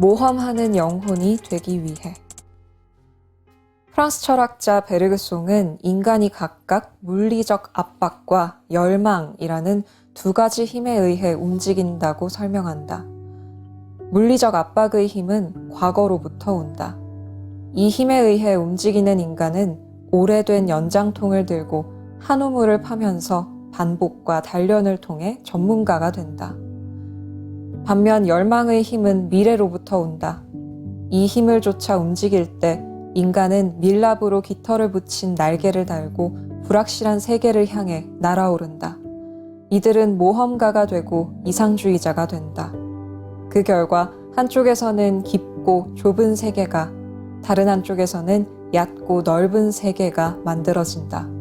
모험하는 영혼이 되기 위해. 프랑스 철학자 베르그송은 인간이 각각 물리적 압박과 열망이라는 두 가지 힘에 의해 움직인다고 설명한다. 물리적 압박의 힘은 과거로부터 온다. 이 힘에 의해 움직이는 인간은 오래된 연장통을 들고 한 우물을 파면서 반복과 단련을 통해 전문가가 된다. 반면 열망의 힘은 미래로부터 온다. 이 힘을 쫓아 움직일 때 인간은 밀랍으로 깃털을 붙인 날개를 달고 불확실한 세계를 향해 날아오른다. 이들은 모험가가 되고 이상주의자가 된다. 그 결과 한쪽에서는 깊고 좁은 세계가 다른 한쪽에서는 얕고 넓은 세계가 만들어진다.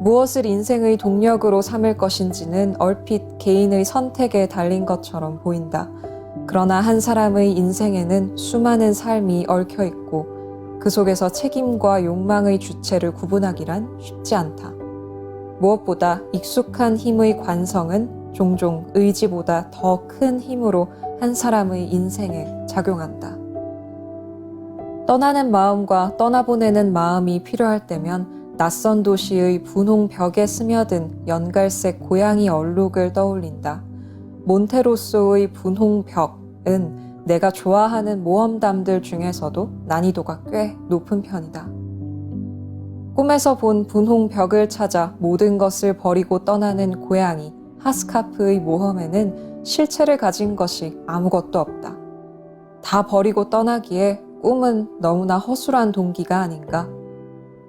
무엇을 인생의 동력으로 삼을 것인지는 얼핏 개인의 선택에 달린 것처럼 보인다. 그러나 한 사람의 인생에는 수많은 삶이 얽혀 있고 그 속에서 책임과 욕망의 주체를 구분하기란 쉽지 않다. 무엇보다 익숙한 힘의 관성은 종종 의지보다 더 큰 힘으로 한 사람의 인생에 작용한다. 떠나는 마음과 떠나보내는 마음이 필요할 때면 낯선 도시의 분홍 벽에 스며든 연갈색 고양이 얼룩을 떠올린다. 몬테로소의 분홍 벽은 내가 좋아하는 모험담들 중에서도 난이도가 꽤 높은 편이다. 꿈에서 본 분홍 벽을 찾아 모든 것을 버리고 떠나는 고양이 하스카프의 모험에는 실체를 가진 것이 아무것도 없다. 다 버리고 떠나기에 꿈은 너무나 허술한 동기가 아닌가.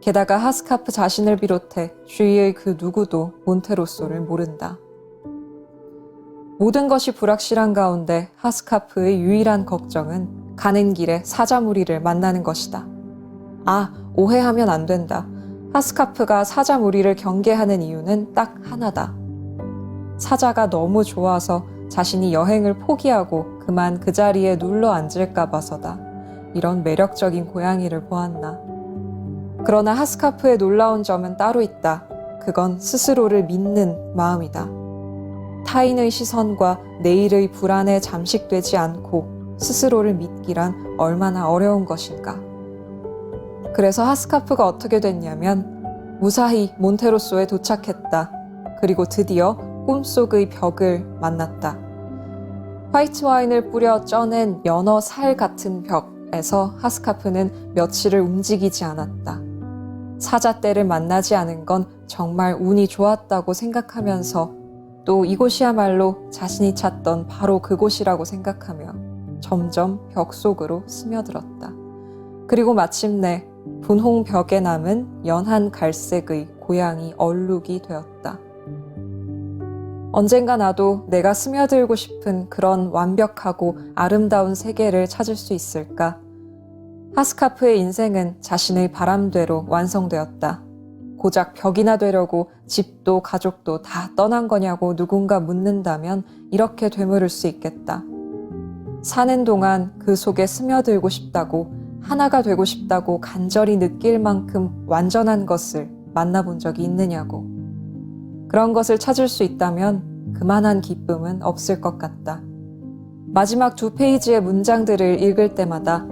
게다가 하스카프 자신을 비롯해 주위의 그 누구도 몬테로소를 모른다. 모든 것이 불확실한 가운데 하스카프의 유일한 걱정은 가는 길에 사자무리를 만나는 것이다. 아, 오해하면 안 된다. 하스카프가 사자무리를 경계하는 이유는 딱 하나다. 사자가 너무 좋아서 자신이 여행을 포기하고 그만 그 자리에 눌러 앉을까 봐서다. 이런 매력적인 고양이를 보았나. 그러나 하스카프의 놀라운 점은 따로 있다. 그건 스스로를 믿는 마음이다. 타인의 시선과 내일의 불안에 잠식되지 않고 스스로를 믿기란 얼마나 어려운 것인가. 그래서 하스카프가 어떻게 됐냐면 무사히 몬테로소에 도착했다. 그리고 드디어 꿈속의 벽을 만났다. 화이트 와인을 뿌려 쪄낸 연어 살 같은 벽에서 하스카프는 며칠을 움직이지 않았다. 사자 떼를 만나지 않은 건 정말 운이 좋았다고 생각하면서 또 이곳이야말로 자신이 찾던 바로 그곳이라고 생각하며 점점 벽 속으로 스며들었다. 그리고 마침내 분홍 벽에 남은 연한 갈색의 고양이 얼룩이 되었다. 언젠가 나도 내가 스며들고 싶은 그런 완벽하고 아름다운 세계를 찾을 수 있을까? 하스카프의 인생은 자신의 바람대로 완성되었다. 고작 벽이나 되려고 집도 가족도 다 떠난 거냐고 누군가 묻는다면 이렇게 되물을 수 있겠다. 사는 동안 그 속에 스며들고 싶다고 하나가 되고 싶다고 간절히 느낄 만큼 완전한 것을 만나본 적이 있느냐고. 그런 것을 찾을 수 있다면 그만한 기쁨은 없을 것 같다. 마지막 두 페이지의 문장들을 읽을 때마다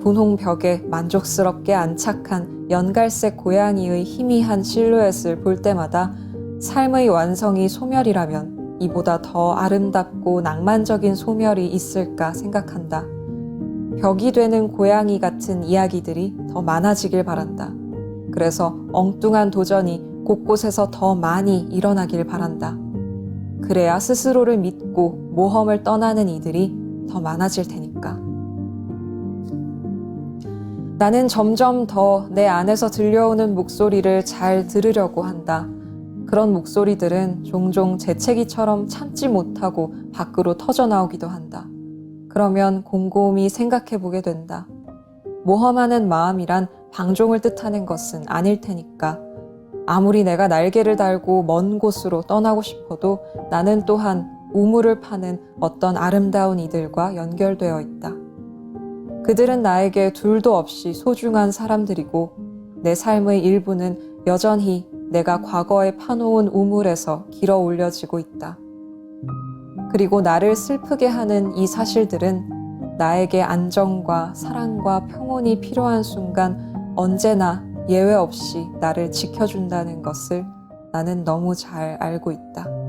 분홍 벽에 만족스럽게 안착한 연갈색 고양이의 희미한 실루엣을 볼 때마다 삶의 완성이 소멸이라면 이보다 더 아름답고 낭만적인 소멸이 있을까 생각한다. 벽이 되는 고양이 같은 이야기들이 더 많아지길 바란다. 그래서 엉뚱한 도전이 곳곳에서 더 많이 일어나길 바란다. 그래야 스스로를 믿고 모험을 떠나는 이들이 더 많아질 테니까. 나는 점점 더 내 안에서 들려오는 목소리를 잘 들으려고 한다. 그런 목소리들은 종종 재채기처럼 참지 못하고 밖으로 터져 나오기도 한다. 그러면 곰곰이 생각해 보게 된다. 모험하는 마음이란 방종을 뜻하는 것은 아닐 테니까. 아무리 내가 날개를 달고 먼 곳으로 떠나고 싶어도 나는 또한 우물을 파는 어떤 아름다운 이들과 연결되어 있다. 그들은 나에게 둘도 없이 소중한 사람들이고 내 삶의 일부는 여전히 내가 과거에 파놓은 우물에서 길어 올려지고 있다. 그리고 나를 슬프게 하는 이 사실들은 나에게 안정과 사랑과 평온이 필요한 순간 언제나 예외 없이 나를 지켜준다는 것을 나는 너무 잘 알고 있다.